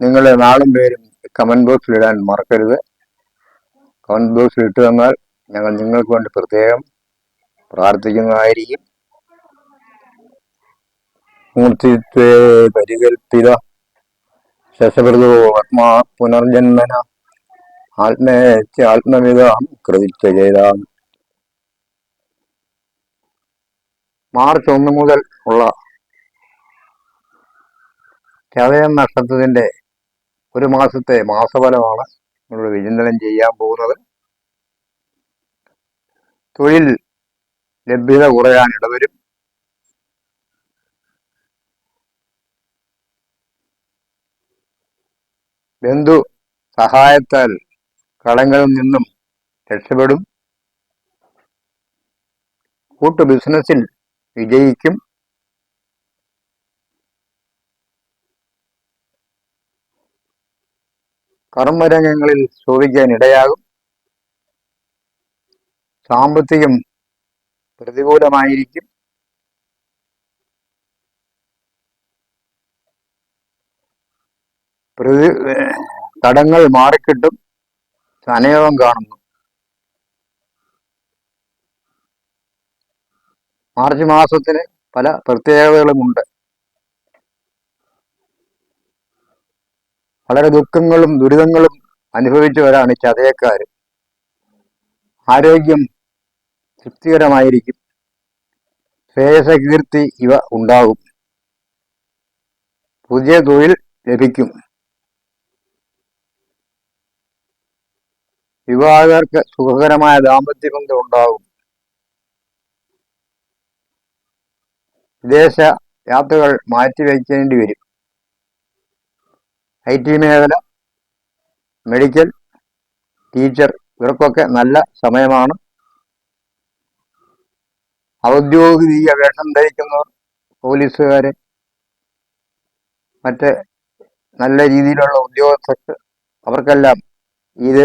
നിങ്ങൾ നാളും പേരും കമന്റ് ബോക്സിൽ ഇടാൻ മറക്കരുത്. കമന്റ് ബോക്സിൽ ഇട്ട് തന്നാൽ ഞങ്ങൾ നിങ്ങൾക്ക് വേണ്ടി പ്രത്യേകം പ്രാർത്ഥിക്കുന്നതായിരിക്കും. മൂർത്തിത്വേ പരികൽപ്പിത ശശഭൃതോ ആത്മാ പുനർജന്മന ആത്മേച്ച ആത്മവിധാം കൃതിച്ച ചെയ്താം മാർച്ച് ഒന്ന് മുതൽ ഉള്ള ചതയം നക്ഷത്രത്തിന്റെ ഒരു മാസത്തെ മാസഫലമാണ് നമ്മൾ വിചിന്തനം ചെയ്യാൻ പോകുന്നത്. തൊഴിൽ ലഭ്യത കുറയാൻ ഇടവരും. ബന്ധു സഹായത്താൽ കടങ്ങളിൽ നിന്നും രക്ഷപ്പെടും. കൂട്ടു ബിസിനസ്സിൽ വിജയിക്കും. കർമ്മരംഗങ്ങളിൽ ശോഭിക്കാൻ ഇടയാകും സാമ്പത്തികം പ്രതികൂലമായിരിക്കും. പ്രതി തടങ്ങൾ മാറിക്കിട്ടും ധനയോഗം കാണുന്നു. മാർച്ച് മാസത്തിന് പല പ്രത്യേകതകളുമുണ്ട്. വളരെ ദുഃഖങ്ങളും ദുരിതങ്ങളും അനുഭവിച്ചവരാണ് ചതയക്കാർ ആരോഗ്യം തൃപ്തികരമായിരിക്കും. ശ്രേയസകീർത്തി ഇവ ഉണ്ടാകും. പുതിയ തൊഴിൽ ലഭിക്കും. വിവാഹകർക്ക് സുഖകരമായ ദാമ്പത്യ ബന്ധം ഉണ്ടാകും. വിദേശ യാത്രകൾ മാറ്റിവെക്കേണ്ടി വരും. ഐ ടി മേഖല മെഡിക്കൽ ടീച്ചർ ഇവർക്കൊക്കെ നല്ല സമയമാണ്. ഔദ്യോഗിക വേഷം ധരിക്കുന്നവർ പോലീസുകാര് മറ്റ് നല്ല രീതിയിലുള്ള ഉദ്യോഗസ്ഥർക്ക് അവർക്കെല്ലാം ഇത്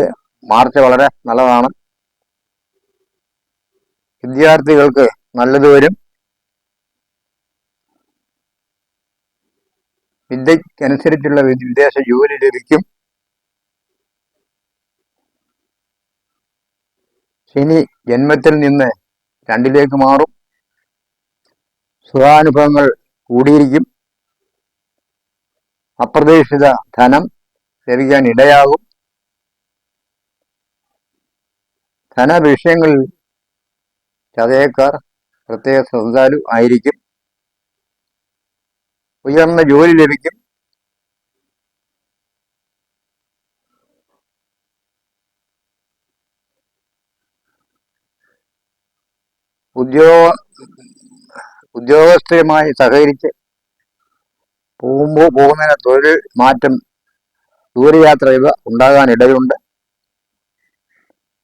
മാർച്ച് വളരെ നല്ലതാണ്. വിദ്യാർത്ഥികൾക്ക് നല്ലത് വരും. വിദ്യക്കനുസരിച്ചുള്ള വിദേശ ജോലി ലഭിക്കും. ശനി ജന്മത്തിൽ നിന്ന് രണ്ടിലേക്ക് മാറും. സുഖാനുഭവങ്ങൾ കൂടിയിരിക്കും. അപ്രതീക്ഷിത ധനം ലഭിക്കാൻ ഇടയാകും. ധനവിഷയങ്ങളിൽ ചതയക്കാർ പ്രത്യേക ശ്രദ്ധാലു ആയിരിക്കും. ഉയർന്ന ജോലി ലഭിക്കും. ഉദ്യോഗ ഉദ്യോഗസ്ഥരുമായി സഹകരിച്ച് പോകുമ്പോൾ പോകുന്നതിന് തൊഴിൽ മാറ്റം ദൂരയാത്ര ഇവ ഉണ്ടാകാൻ ഇടയുണ്ട്.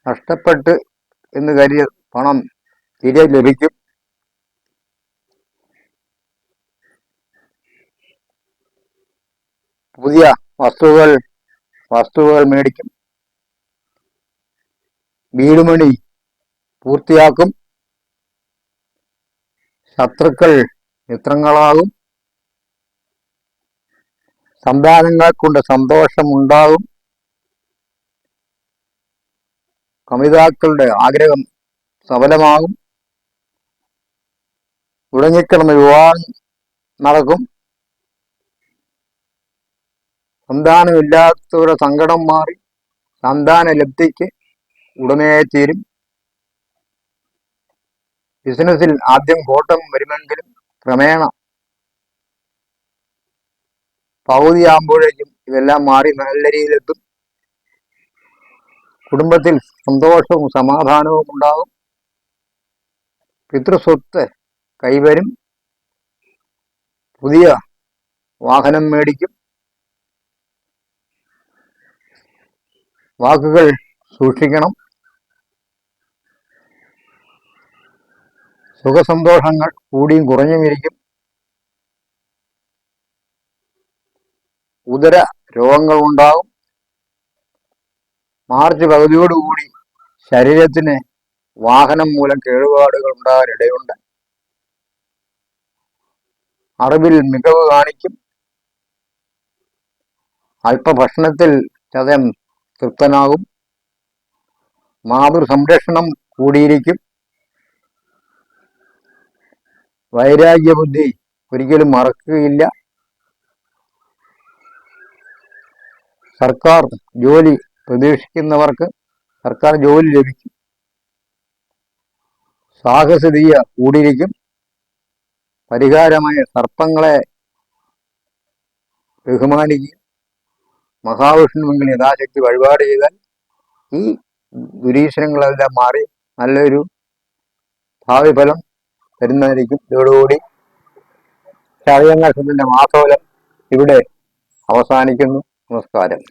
നഷ്ടപ്പെട്ട് എന്ന് കരുതിയ പണം തിരികെ ലഭിക്കും. പുതിയ വസ്തുക്കൾ വസ്തുവകൾ മേടിക്കും. വീടുമണി പൂർത്തിയാക്കും. ശത്രുക്കൾ മിത്രങ്ങളാകും. സന്താനങ്ങൾ കൊണ്ട് സന്തോഷമുണ്ടാകും. കമിതാക്കളുടെ ആഗ്രഹം സഫലമാകും. തുടങ്ങിക്കിടന്ന വിവാഹം നടക്കും. സന്താനമില്ലാത്തവരുടെ സങ്കടം മാറി സന്താന ലബ്ധിക്ക് ഉടനെ തീരും. ബിസിനസ്സിൽ ആദ്യം കോട്ടം വരുമെങ്കിലും ക്രമേണ പകുതിയാകുമ്പോഴേക്കും ഇതെല്ലാം മാറി നല്ല രീതിയിലെത്തും. കുടുംബത്തിൽ സന്തോഷവും സമാധാനവും ഉണ്ടാകും. പിതൃസ്വത്ത് കൈവരും. പുതിയ വാഹനം മേടിക്കും. വാക്കുകൾ സൂക്ഷിക്കണം. സുഖസന്തോഷങ്ങൾ കൂടിയും കുറഞ്ഞും ഇരിക്കും. ഉദര രോഗങ്ങൾ ഉണ്ടാകും മാർച്ച് പകുതിയോടുകൂടി ശരീരത്തിന് വാഹനം മൂലം കേടുപാടുകൾ ഉണ്ടാകാനിടയുണ്ട് അറിവിൽ മികവ് കാണിക്കും. അല്പഭക്ഷണത്തിൽ ചതയം തൃപ്തനാകും. മാതൃസംരക്ഷണം കൂടിയിരിക്കും. വൈരാഗ്യബുദ്ധി ഒരിക്കലും മറക്കുകയില്ല. സർക്കാർ ജോലി പ്രതീക്ഷിക്കുന്നവർക്ക് സർക്കാർ ജോലി ലഭിക്കും. സാഹസികത കൂടിയിരിക്കും. പരിഹാരമായ സർപ്പങ്ങളെ ബഹുമാനിക്കും. മഹാവിഷ്ണുവെങ്കിൽ യഥാശക്തി വഴിപാട് ചെയ്താൽ ഈ ദുരീശ്വരങ്ങളെല്ലാം മാറി നല്ലൊരു ഭാവി ഫലം വരുന്നതായിരിക്കും ഇതോടുകൂടി ശാരീരങ്ങളുടെ മാസഫലം ഇവിടെ അവസാനിക്കുന്നു. നമസ്കാരം.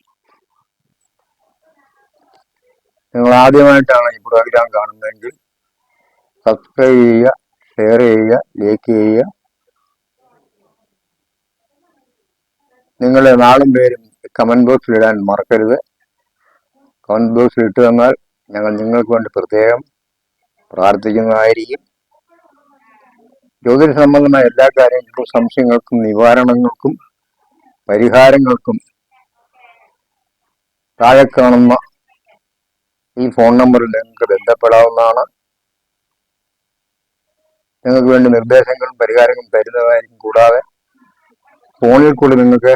നിങ്ങൾ ആദ്യമായിട്ടാണ് ഈ പ്രോഗ്രാം കാണുന്നതെങ്കിൽ സബ്സ്ക്രൈബ് ചെയ്യുക ഷെയർ ചെയ്യുക ലൈക്ക് ചെയ്യുക. നിങ്ങളുടെ നാളും പേരും കമന്റ് ബോക്സിൽ ഇടാൻ മറക്കരുത്. കമന്റ് ബോക്സിൽ ഇട്ട് തന്നാൽ ഞങ്ങൾ നിങ്ങൾക്ക് വേണ്ടി പ്രത്യേകം പ്രാർത്ഥിക്കുന്നതായിരിക്കും. ജ്യോതിഷ സംബന്ധമായ എല്ലാ കാര്യങ്ങൾക്കും സംശയങ്ങൾക്കും നിവാരണങ്ങൾക്കും പരിഹാരങ്ങൾക്കും താഴെ കാണുന്ന ഈ ഫോൺ നമ്പറിൽ നിങ്ങൾക്ക് ബന്ധപ്പെടാവുന്നതാണ്. നിങ്ങൾക്ക് വേണ്ടി നിർദ്ദേശങ്ങളും പരിഹാരങ്ങളും തരുന്നതായിരിക്കും. കൂടാതെ ഫോണിൽ കൂടി നിങ്ങൾക്ക്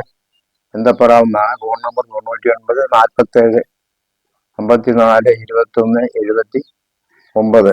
ബന്ധപ്പെടാവുന്നതാണ് ഫോൺ നമ്പർ തൊണ്ണൂറ്റി ഒൻപത് നാൽപ്പത്തേഴ് അമ്പത്തിനാല് ഇരുപത്തൊന്ന് എഴുപത്തി ഒമ്പത്.